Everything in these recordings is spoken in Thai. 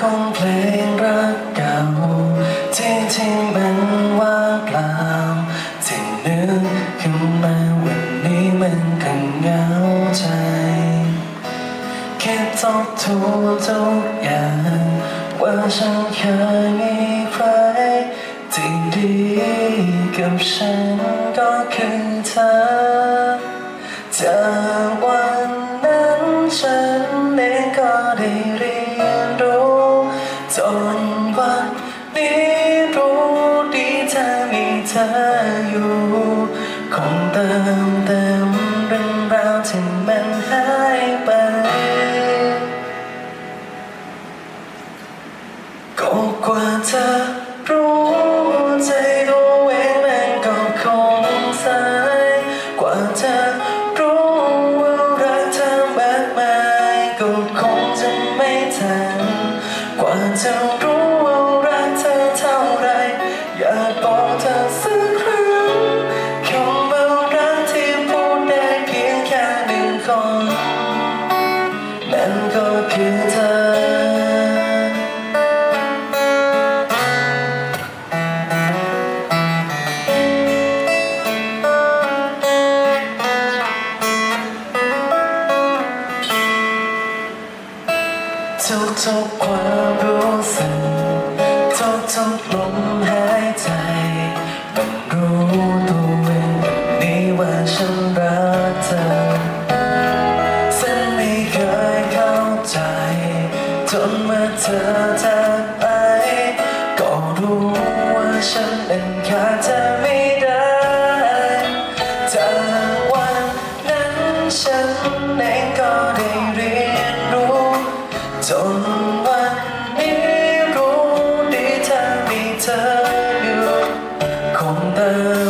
ของเพลงรักเก่าที่ที่มันว่างเปล่าที่นึกขึ้นมาวันนี้มันก็เหงาใจคิดทบทวนทุกอย่างว่าฉันเคยมีใครที่ดีกับฉันก็คือเธอจาก จนวันนี้รู้ดีถ้ามีเธอ ว่าจะรู้ว่ารักเธอเท่าไร อยากบอกเธอสักครั้งคำว่ารักที่พูดได้เพียงแค่หนึ่งคนนั่นก็คือเธอ ทุกๆความรู้สึกทุกๆลมหายใจต้องรู้ตัวเองนี้ว่าฉันรักเธอฉันไม่เคยเข้าใจจนเมื่อเธอจากไป ก็รู้ว่าฉันเองขาดเธอไม่ได้จากวันนั้นฉันเองก็ได้ รู้ดีถ้ามีเธออยู่คงเติม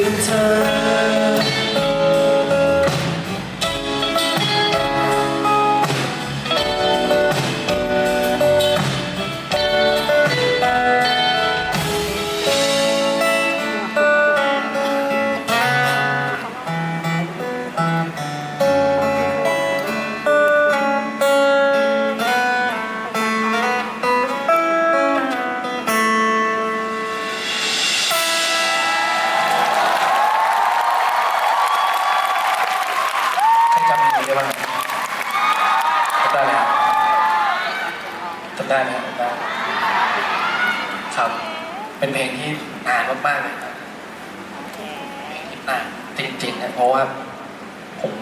ก็คื ได้ไหมครับจำได้ครับ เป็นเพลงที่นานมากๆเลยครับเพลงที่นานจริงๆนะเพราะว่าผม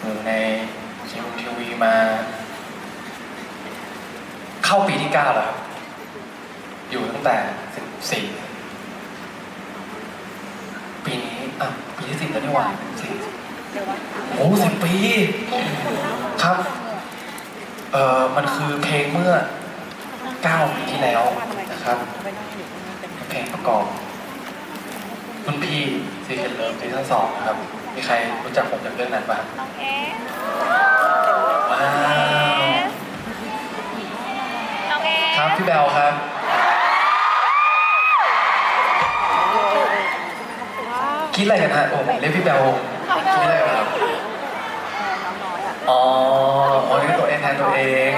อยู่ในทีวีทีวีมา เข้าปีที่เก้าแล้วครับอยู่ตั้งแต่สิบสี่ปีนี้อะปีที่สิบแล้วนี่หว่าสิบโอ้สิบปี ครับ เอ่อมันคือเพลงเมื่อเก้าปีที่แล้วนะครับเป็นเพลงประกอบรุ่นพี่ซีเคนเลิฟซีซั่นสองนะครับ มีใครรู้จักผมจากเรื่องนั้นบ้างน้องเอ๊ะว้าวน้องเอ๊ะครับพี่แบลครับคิดอะไรกันฮะโอ้ผมเรียกพี่แบลคิดอะไรกันครับ อ๋อโอ้ยตัวเองแทนตัวเอง